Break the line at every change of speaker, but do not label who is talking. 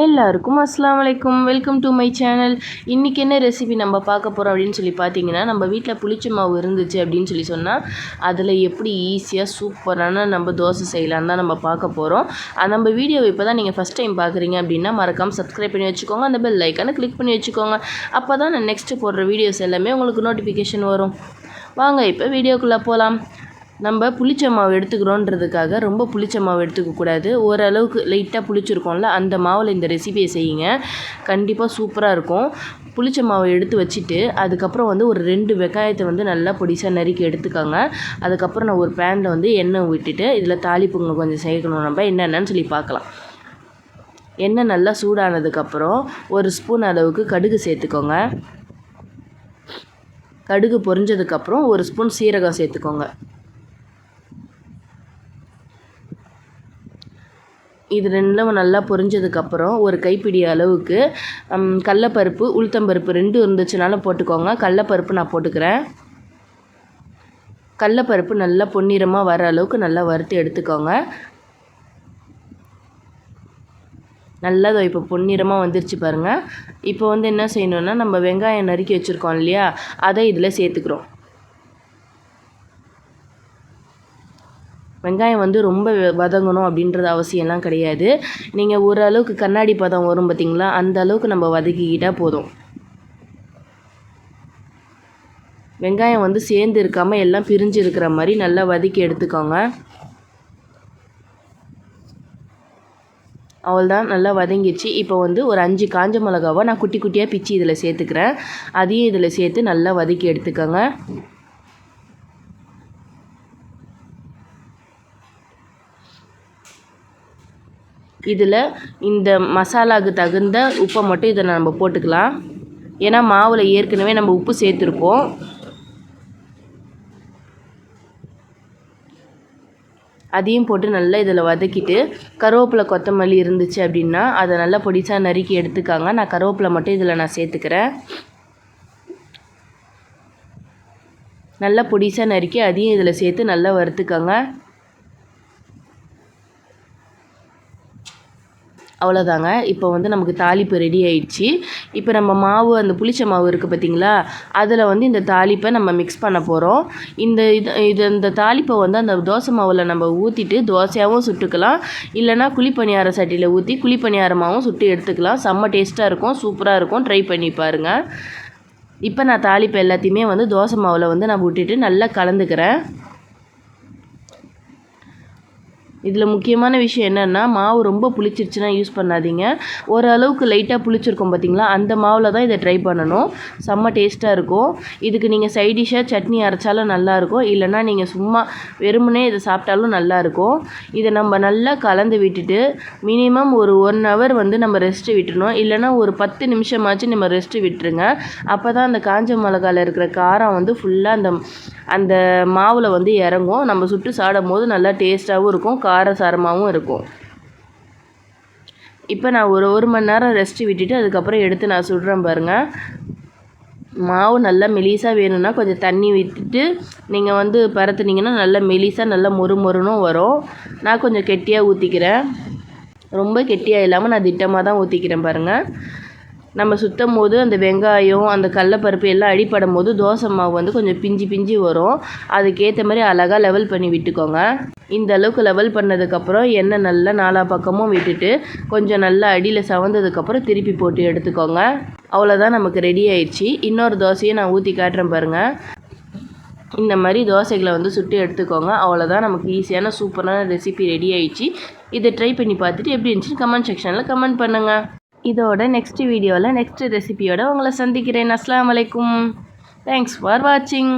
எல்லாருக்கும் அஸ்லாம் வலைக்கும் வெல்கம் டு மை சேனல் இன்றைக்கி என்ன ரெசிபி நம்ம பார்க்க போகிறோம் அப்படின்னு சொல்லி பார்த்தீங்கன்னா நம்ம வீட்டில் புளிச்ச மாவு இருந்துச்சு அப்படின்னு சொல்லி சொன்னால் அதில் எப்படி ஈஸியாக சூப்பரான நம்ம தோசை செய்யலாம் தான் நம்ம பார்க்க போகிறோம் நம்ம வீடியோ இப்போ தான் நீங்கள் ஃபஸ்ட் டைம் பார்க்குறீங்க அப்படின்னா மறக்காமல் சப்ஸ்கிரைப் பண்ணி வச்சுக்கோங்க. அந்த பெல் லைக்கான கிளிக் பண்ணி வச்சுக்கோங்க. அப்போ தான் நான் நெக்ஸ்ட்டு போடுற வீடியோஸ் எல்லாமே உங்களுக்கு நோட்டிஃபிகேஷன் வரும். வாங்க இப்போ வீடியோக்குள்ளே போகலாம் நம்ம புளிச்ச மாவு எடுத்துக்கிறோன்றதுக்காக ரொம்ப புளிச்ச மாவு எடுத்துக்கக்கூடாது ஓரளவுக்கு லைட்டாக புளிச்சிருக்கோம்ல அந்த மாவில் இந்த ரெசிபியை செய்யுங்க. கண்டிப்பாக சூப்பராக இருக்கும். புளிச்ச மாவை எடுத்து வச்சுட்டு அதுக்கப்புறம் வந்து ஒரு ரெண்டு வெங்காயத்தை வந்து நல்லா பொடிசாக நறுக்கி எடுத்துக்கோங்க. அதுக்கப்புறம் நான் ஒரு பேனில் வந்து எண்ணெய் விட்டுட்டு இதில் தாளிப்புங்க கொஞ்சம் சேர்க்கணும். நம்ம என்னென்னு சொல்லி பார்க்கலாம். எண்ணெய் நல்லா சூடானதுக்கப்புறம் ஒரு ஸ்பூன் அளவுக்கு கடுகு சேர்த்துக்கோங்க. கடுகு பொரிஞ்சதுக்கப்புறம் ஒரு ஸ்பூன் சீரகம் சேர்த்துக்கோங்க. இது ரெண்டும் நல்லா பொரிஞ்சதுக்கப்புறம் ஒரு கைப்பிடி அளவுக்கு கடலப்பருப்பு உளுத்தம்பருப்பு ரெண்டும் இருந்துச்சுனாலும் போட்டுக்கோங்க. கடலப்பருப்பு நான் போட்டுக்கிறேன். கடலப்பருப்பு நல்லா பொன்னிறமாக வர அளவுக்கு நல்லா வறுத்து எடுத்துக்கோங்க. நல்லா இப்போ பொன்னிறமாக வந்துருச்சு பாருங்கள் இப்போ வந்து என்ன செய்யணுன்னா நம்ம வெங்காயம் நறுக்கி வச்சுருக்கோம் இல்லையா? அதை இதில் சேர்த்துக்கிறோம். வெங்காயம் வந்து ரொம்ப வதங்கணும் அப்படின்றது அவசியம்லாம் கிடையாது. நீங்கள் ஓரளவுக்கு கண்ணாடி பதம் வரும் பார்த்திங்களா அந்த அளவுக்கு நம்ம வதக்கிக்கிட்டால் போதும். வெங்காயம் வந்து சேர்ந்து இருக்காமல் எல்லாம் பிரிஞ்சு இருக்கிற மாதிரி நல்லா வதக்கி எடுத்துக்கோங்க. அவள்தான் நல்லா வதங்கிடுச்சு. இப்போ வந்து ஒரு அஞ்சு காஞ்ச மிளகாவை நான் குட்டி குட்டியாக பிச்சு இதில் சேர்த்துக்கிறேன். அதையும் இதில் சேர்த்து நல்லா வதக்கி எடுத்துக்கோங்க. இதில் இந்த மசாலாவுக்கு தகுந்த உப்பை மட்டும் இதை நம்ம போட்டுக்கலாம். ஏன்னா மாவில் ஏற்கனவே நம்ம உப்பு சேர்த்துருப்போம் அதையும் போட்டு நல்லா இதில் வதக்கிட்டு கருவேப்பிலை கொத்தமல்லி இருந்துச்சு அப்படின்னா அதை நல்லா பொடிசாக நறுக்கி எடுத்துக்காங்க. நான் கருவேப்பிலை மட்டும் இதில் நான் சேர்த்துக்கிறேன். நல்லா பொடிசாக நறுக்கி அதையும் இதில் சேர்த்து நல்லா வறுத்துக்கோங்க. அவ்வளோதாங்க இப்போ வந்து நமக்கு தாளிப்பு ரெடி ஆயிடுச்சு. இப்போ நம்ம மாவு அந்த புளிச்ச மாவு இருக்குது பார்த்திங்களா அதில் வந்து இந்த தாளிப்பை நம்ம மிக்ஸ் பண்ண போகிறோம் இந்த இது இது இந்த தாளிப்பை வந்து அந்த தோசை மாவில் நம்ம ஊற்றிட்டு தோசையாகவும் சுட்டுக்கலாம். இல்லைனா குழிப்பணியார சட்டியில் ஊற்றி குழிப்பணியாரமாகவும் சுட்டு எடுத்துக்கலாம். செம்ம டேஸ்ட்டாக இருக்கும் சூப்பராக இருக்கும். ட்ரை பண்ணி பாருங்கள் இப்போ நான் தாளிப்பு எல்லாத்தையுமே வந்து தோசை மாவில் வந்து நான் விட்டுட்டு நல்லா கலந்துக்கிறேன். இதில் முக்கியமான விஷயம் என்னென்னா மாவு ரொம்ப புளிச்சிருச்சுன்னா யூஸ் பண்ணாதீங்க. ஓரளவுக்கு லைட்டாக புளிச்சிருக்கும் பார்த்தீங்களா? அந்த மாவில் தான் இதை ட்ரை பண்ணணும். செம்ம டேஸ்ட்டாக இருக்கும். இதுக்கு நீங்கள் சைடிஷாக சட்னி அரைச்சாலும் நல்லாயிருக்கும் இல்லைனா நீங்கள் சும்மா வெறுமனே இதை சாப்பிட்டாலும் நல்லாயிருக்கும் இதை நம்ம நல்லா கலந்து விட்டுட்டு மினிமம் ஒரு ஒன் ஹவர் வந்து நம்ம ரெஸ்ட்டு விட்டுணும் இல்லைனா ஒரு பத்து நிமிஷமாச்சும் நம்ம ரெஸ்ட்டு விட்டுருங்க. அப்போ தான் அந்த காஞ்ச மிளகாவில் இருக்கிற காரம் வந்து ஃபுல்லாக அந்த அந்த மாவில் வந்து இறங்கும். நம்ம சுட்டு சாடும் போது நல்லா டேஸ்ட்டாகவும் இருக்கும். காரசாரமாகவும் இருக்கும். இப்போ நான் ஒரு ஒரு மணி நேரம் ரெஸ்ட்டு விட்டுட்டு அதுக்கப்புறம் எடுத்து நான் சுடுறேன் பாருங்கள் மாவு நல்லா மெலிசாக வேணும்னா கொஞ்சம் தண்ணி விட்டுட்டு நீங்கள் வந்து பரத்துனீங்கன்னா நல்லா மெலிசாக நல்லா மொறு மொறுனும் வரும். நான் கொஞ்சம் கெட்டியாக ஊற்றிக்கிறேன் ரொம்ப கெட்டியாக இல்லாமல் நான் திட்டமாக தான் ஊற்றிக்கிறேன் பாருங்கள் நம்ம சுற்றும் போது அந்த வெங்காயம் அந்த கடலப்பருப்பு எல்லாம் அடிப்படும் போது தோசை மாவு வந்து கொஞ்சம் பிஞ்சு பிஞ்சு வரும். அதுக்கேற்ற மாதிரி அழகாக லெவல் பண்ணி விட்டுக்கோங்க. இந்த அளவுக்கு லெவல் பண்ணதுக்கப்புறம் எண்ணெய் நல்லா நாலா பக்கமும் விட்டுட்டு கொஞ்சம் நல்லா அடியில் சவந்ததுக்கப்புறம் திருப்பி போட்டு எடுத்துக்கோங்க. அவ்வளோதான் நமக்கு ரெடி ஆயிடுச்சு. இன்னொரு தோசையை நான் ஊற்றி காட்டுறேன் பாருங்கள் இந்த மாதிரி தோசைகளை வந்து சுட்டு எடுத்துக்கோங்க. அவ்வளோதான் நமக்கு ஈஸியான சூப்பரான ரெசிபி ரெடி ஆயிடுச்சு. இதை ட்ரை பண்ணி பார்த்துட்டு எப்படி இருந்துச்சுன்னு கமெண்ட் செக்ஷனில் கமெண்ட் பண்ணுங்கள் இதோட நெக்ஸ்ட் வீடியோவில் நெக்ஸ்ட் ரெசிபியோட உங்களை சந்திக்கிறேன். அஸ்லாம் வலைக்கும் தேங்க்ஸ் ஃபார் வாட்சிங்